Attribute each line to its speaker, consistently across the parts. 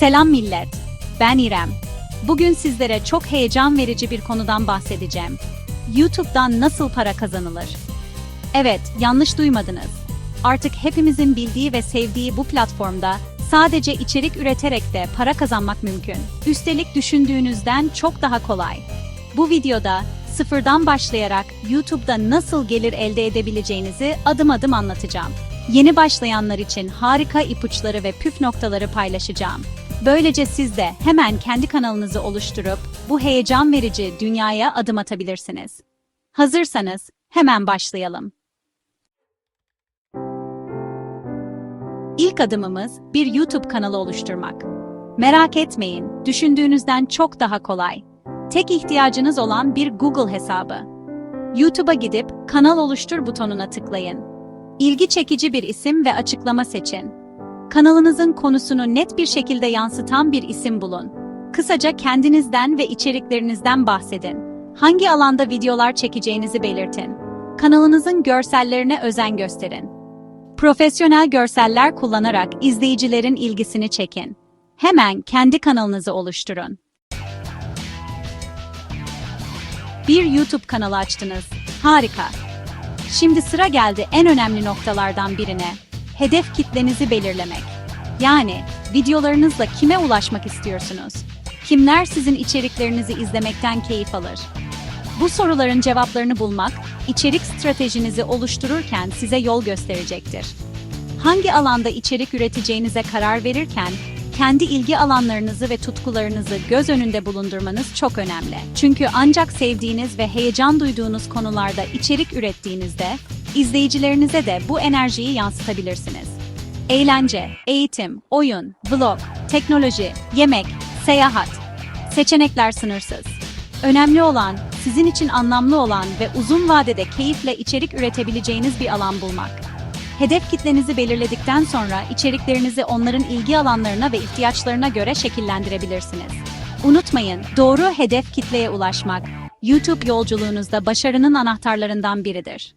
Speaker 1: Selam millet. Ben İrem. Bugün sizlere çok heyecan verici bir konudan bahsedeceğim. YouTube'dan nasıl para kazanılır? Evet, yanlış duymadınız. Artık hepimizin bildiği ve sevdiği bu platformda sadece içerik üreterek de para kazanmak mümkün. Üstelik düşündüğünüzden çok daha kolay. Bu videoda sıfırdan başlayarak YouTube'da nasıl gelir elde edebileceğinizi adım adım anlatacağım. Yeni başlayanlar için harika ipuçları ve püf noktaları paylaşacağım. Böylece siz de hemen kendi kanalınızı oluşturup bu heyecan verici dünyaya adım atabilirsiniz. Hazırsanız hemen başlayalım. İlk adımımız bir YouTube kanalı oluşturmak. Merak etmeyin, düşündüğünüzden çok daha kolay. Tek ihtiyacınız olan bir Google hesabı. YouTube'a gidip kanal oluştur butonuna tıklayın. İlgi çekici bir isim ve açıklama seçin. Kanalınızın konusunu net bir şekilde yansıtan bir isim bulun. Kısaca kendinizden ve içeriklerinizden bahsedin. Hangi alanda videolar çekeceğinizi belirtin. Kanalınızın görsellerine özen gösterin. Profesyonel görseller kullanarak izleyicilerin ilgisini çekin. Hemen kendi kanalınızı oluşturun. Bir YouTube kanalı açtınız. Harika. Şimdi sıra geldi en önemli noktalardan birine. Hedef kitlenizi belirlemek. Yani videolarınızla kime ulaşmak istiyorsunuz? Kimler sizin içeriklerinizi izlemekten keyif alır? Bu soruların cevaplarını bulmak, içerik stratejinizi oluştururken size yol gösterecektir. Hangi alanda içerik üreteceğinize karar verirken, kendi ilgi alanlarınızı ve tutkularınızı göz önünde bulundurmanız çok önemli. Çünkü ancak sevdiğiniz ve heyecan duyduğunuz konularda içerik ürettiğinizde, izleyicilerinize de bu enerjiyi yansıtabilirsiniz. Eğlence, eğitim, oyun, vlog, teknoloji, yemek, seyahat. Seçenekler sınırsız. Önemli olan, sizin için anlamlı olan ve uzun vadede keyifle içerik üretebileceğiniz bir alan bulmak. Hedef kitlenizi belirledikten sonra içeriklerinizi onların ilgi alanlarına ve ihtiyaçlarına göre şekillendirebilirsiniz. Unutmayın, doğru hedef kitleye ulaşmak, YouTube yolculuğunuzda başarının anahtarlarından biridir.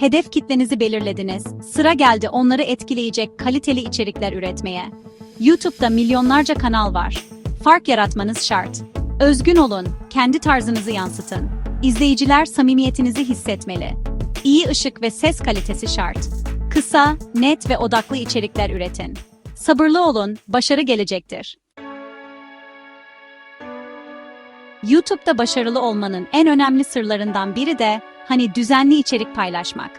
Speaker 1: Hedef kitlenizi belirlediniz, sıra geldi onları etkileyecek kaliteli içerikler üretmeye. YouTube'da milyonlarca kanal var. Fark yaratmanız şart. Özgün olun, kendi tarzınızı yansıtın. İzleyiciler samimiyetinizi hissetmeli. İyi ışık ve ses kalitesi şart. Kısa, net ve odaklı içerikler üretin. Sabırlı olun, başarı gelecektir. YouTube'da başarılı olmanın en önemli sırlarından biri de hani düzenli içerik paylaşmak.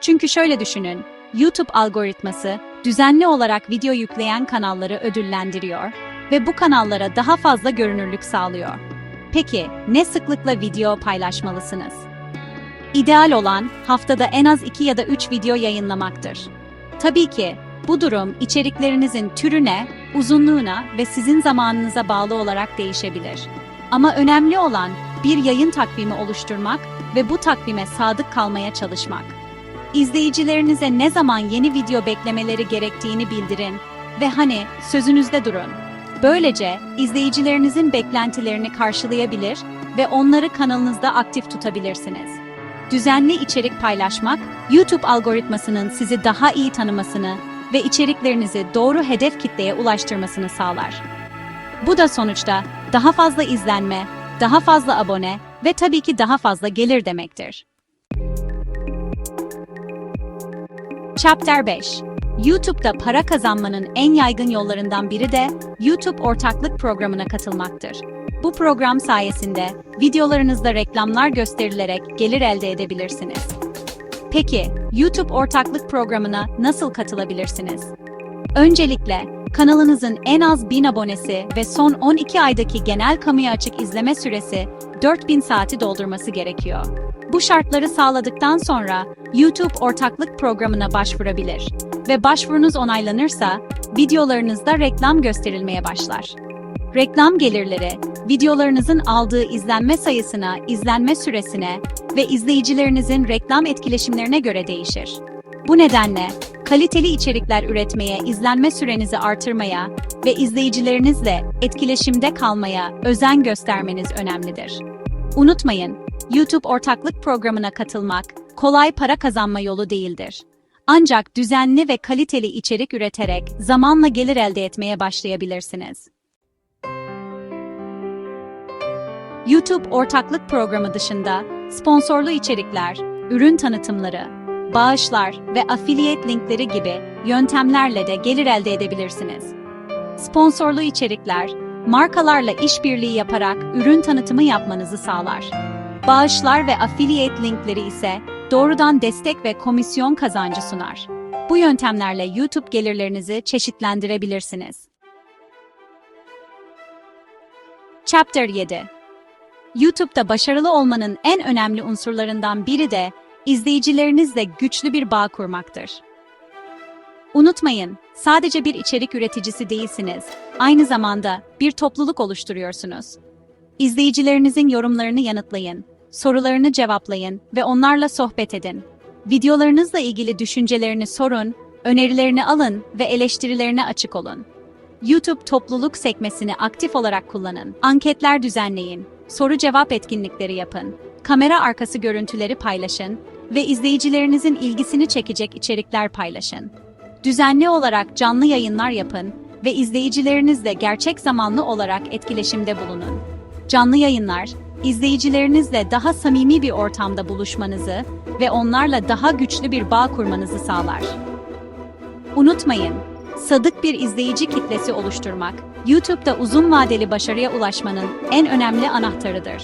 Speaker 1: Çünkü şöyle düşünün, YouTube algoritması düzenli olarak video yükleyen kanalları ödüllendiriyor ve bu kanallara daha fazla görünürlük sağlıyor. Peki ne sıklıkla video paylaşmalısınız? İdeal olan haftada en az 2 ya da 3 video yayınlamaktır. Tabii ki bu durum içeriklerinizin türüne, uzunluğuna ve sizin zamanınıza bağlı olarak değişebilir. Ama önemli olan bir yayın takvimi oluşturmak ve bu takvime sadık kalmaya çalışmak. İzleyicilerinize ne zaman yeni video beklemeleri gerektiğini bildirin ve hani sözünüzde durun. Böylece izleyicilerinizin beklentilerini karşılayabilir ve onları kanalınızda aktif tutabilirsiniz. Düzenli içerik paylaşmak, YouTube algoritmasının sizi daha iyi tanımasını ve içeriklerinizi doğru hedef kitleye ulaştırmasını sağlar. Bu da sonuçta daha fazla izlenme, daha fazla abone ve tabii ki daha fazla gelir demektir. Chapter 5 YouTube'da para kazanmanın en yaygın yollarından biri de YouTube ortaklık programına katılmaktır. Bu program sayesinde videolarınızda reklamlar gösterilerek gelir elde edebilirsiniz. Peki, YouTube ortaklık programına nasıl katılabilirsiniz? Öncelikle, kanalınızın en az 1000 abonesi ve son 12 aydaki genel kamuya açık izleme süresi 4000 saati doldurması gerekiyor. Bu şartları sağladıktan sonra YouTube ortaklık programına başvurabilir ve başvurunuz onaylanırsa videolarınızda reklam gösterilmeye başlar. Reklam gelirleri, videolarınızın aldığı izlenme sayısına, izlenme süresine ve izleyicilerinizin reklam etkileşimlerine göre değişir. Bu nedenle kaliteli içerikler üretmeye, izlenme sürenizi artırmaya ve izleyicilerinizle etkileşimde kalmaya özen göstermeniz önemlidir. Unutmayın, YouTube ortaklık programına katılmak kolay para kazanma yolu değildir. Ancak düzenli ve kaliteli içerik üreterek zamanla gelir elde etmeye başlayabilirsiniz. YouTube ortaklık programı dışında sponsorlu içerikler, ürün tanıtımları, bağışlar ve affiliate linkleri gibi yöntemlerle de gelir elde edebilirsiniz. Sponsorlu içerikler, markalarla işbirliği yaparak ürün tanıtımı yapmanızı sağlar. Bağışlar ve affiliate linkleri ise doğrudan destek ve komisyon kazancı sunar. Bu yöntemlerle YouTube gelirlerinizi çeşitlendirebilirsiniz. Chapter 7 YouTube'da başarılı olmanın en önemli unsurlarından biri de izleyicilerinizle güçlü bir bağ kurmaktır. Unutmayın, sadece bir içerik üreticisi değilsiniz, aynı zamanda bir topluluk oluşturuyorsunuz. İzleyicilerinizin yorumlarını yanıtlayın, sorularını cevaplayın ve onlarla sohbet edin. Videolarınızla ilgili düşüncelerini sorun, önerilerini alın ve eleştirilerine açık olun. YouTube topluluk sekmesini aktif olarak kullanın. Anketler düzenleyin, soru-cevap etkinlikleri yapın, kamera arkası görüntüleri paylaşın ve izleyicilerinizin ilgisini çekecek içerikler paylaşın. Düzenli olarak canlı yayınlar yapın ve izleyicilerinizle gerçek zamanlı olarak etkileşimde bulunun. Canlı yayınlar, izleyicilerinizle daha samimi bir ortamda buluşmanızı ve onlarla daha güçlü bir bağ kurmanızı sağlar. Unutmayın, sadık bir izleyici kitlesi oluşturmak, YouTube'da uzun vadeli başarıya ulaşmanın en önemli anahtarıdır.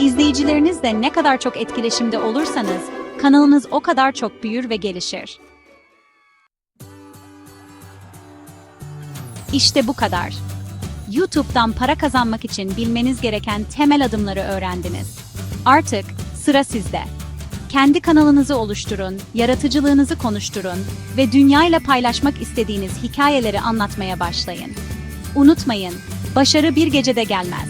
Speaker 1: İzleyicilerinizle ne kadar çok etkileşimde olursanız, kanalınız o kadar çok büyür ve gelişir. İşte bu kadar. YouTube'dan para kazanmak için bilmeniz gereken temel adımları öğrendiniz. Artık sıra sizde. Kendi kanalınızı oluşturun, yaratıcılığınızı konuşturun ve dünyayla paylaşmak istediğiniz hikayeleri anlatmaya başlayın. Unutmayın, başarı bir gecede gelmez.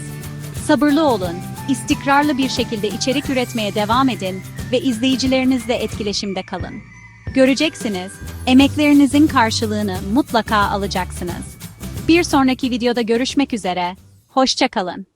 Speaker 1: Sabırlı olun, istikrarlı bir şekilde içerik üretmeye devam edin ve izleyicilerinizle etkileşimde kalın. Göreceksiniz, emeklerinizin karşılığını mutlaka alacaksınız. Bir sonraki videoda görüşmek üzere, hoşça kalın.